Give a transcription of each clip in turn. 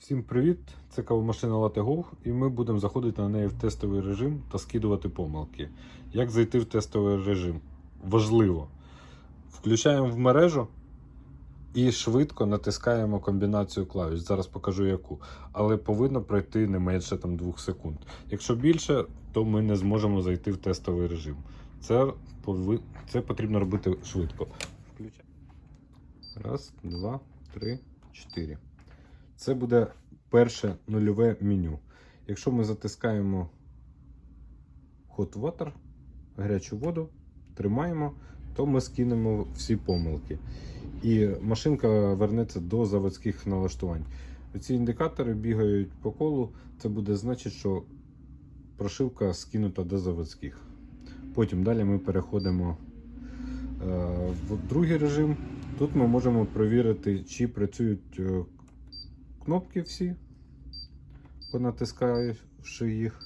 Всім привіт! Це кавомашина LaTeGo і ми будемо заходити на неї в тестовий режим та скидувати помилки. Як зайти в тестовий режим? Важливо. Включаємо в мережу і швидко натискаємо комбінацію клавіш. Зараз покажу яку. Але повинно пройти не менше там 2 секунд. Якщо більше, то ми не зможемо зайти в тестовий режим. Це, пови... Це потрібно робити швидко. Раз, два, три, чотири. Це буде перше нульове меню. Якщо ми затискаємо Hot Water, гарячу воду, тримаємо, то ми скинемо всі помилки. І машинка вернеться до заводських налаштувань. Ці індикатори бігають по колу. Це буде значить, що прошивка скинута до заводських. Потім далі ми переходимо е, в другий режим. Тут ми можемо перевірити, чи працюють е, кнопки всі, понатискавши їх.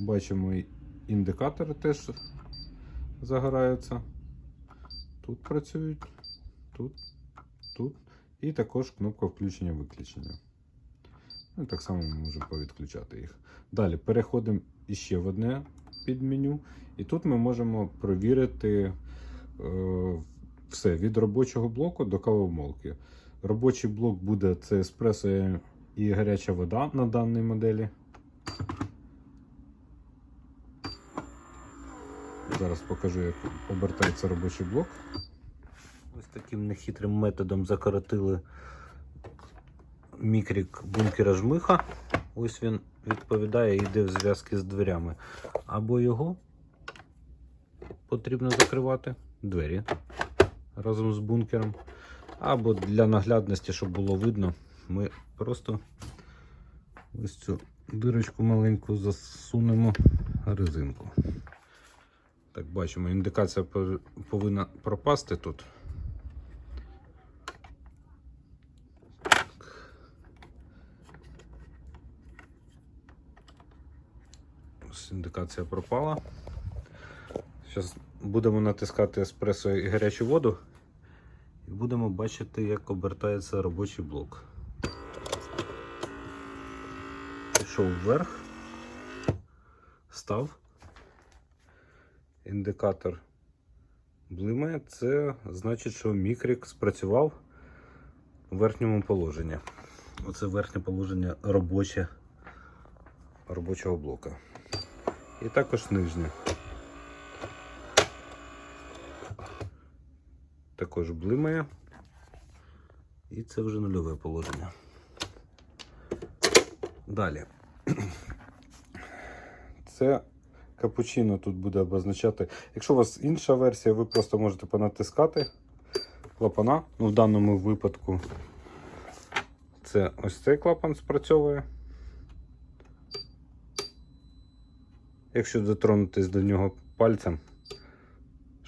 Бачимо, індикатори теж загораються. Тут працюють, тут, тут. І також кнопка включення-виключення. Ну, так само ми можемо повідключати їх. Далі переходимо іще в одне підменю. І тут ми можемо провірити е, все від робочого блоку до кавомолки. Робочий блок буде це еспресо і гаряча вода на даній моделі. Зараз покажу, як обертається робочий блок. Ось таким нехитрим методом закоротили мікрік бункера жмиха. Ось він відповідає і йде в зв'язки з дверями. Або його потрібно закривати двері разом з бункером. Або для наглядності, щоб було видно, ми просто ось цю дирочку маленьку засунемо резинку. Так, бачимо, індикація повинна пропасти тут. Ось індикація пропала. Зараз будемо натискати еспресо і гарячу воду. Будемо бачити, як обертається робочий блок. Пішов вверх, став. Індикатор блимає. Це значить, що мікрік спрацював у верхньому положенні. Оце верхнє положення робоче робочого блока. І також нижнє. Також блимає. І це вже нульове положення. Далі. Це капучино тут буде обозначати. Якщо у вас інша версія, ви просто можете понатискати клапана. Ну, в даному випадку це ось цей клапан спрацьовує. Якщо дотронутись до нього пальцем,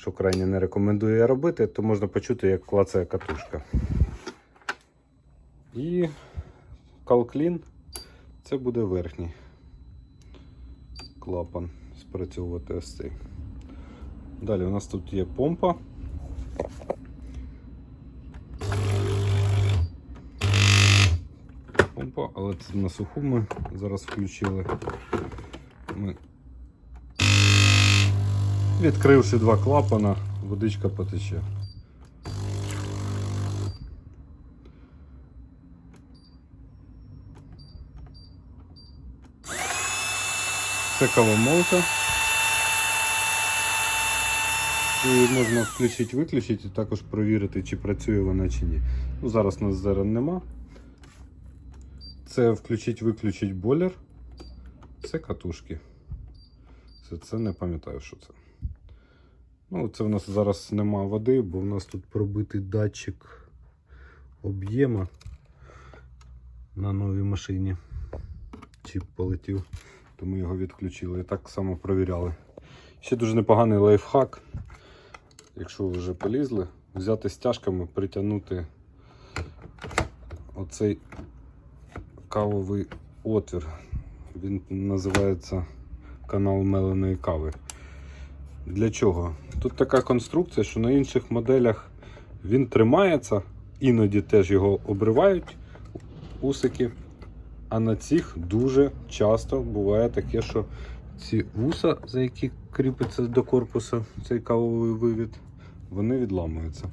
що крайне не рекомендую робити, то можна почути, як клацає катушка. І калклін це буде верхній клапан спрацьовувати ось цей. Далі у нас тут є помпа. Помпа, але це на суху ми зараз включили. Ми Відкривши два клапана, водичка потече. Це кавомолка. І можна включити, виключити і також провірити, чи працює вона чи ні. Ну, зараз у нас зерен нема. Це включить, виключить бойлер. Це катушки. Це, це не пам'ятаю, що це. Ну, це в нас зараз нема води, бо в нас тут пробитий датчик об'єма на новій машині. Чіп полетів, то ми його відключили і так само провіряли. Ще дуже непоганий лайфхак. Якщо ви вже полізли, взяти стяжками, притягнути оцей кавовий отвір. Він називається канал меленої кави. Для чого? Тут така конструкція, що на інших моделях він тримається, іноді теж його обривають усики. А на цих дуже часто буває таке, що ці вуса, за які кріпиться до корпусу цей кавовий вивід, вони відламуються.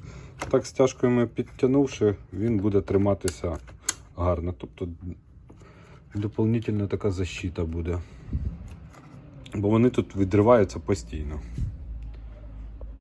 Так, стяжкою підтягнувши, він буде триматися гарно. Тобто доповнительна така защита буде. Бо вони тут відриваються постійно.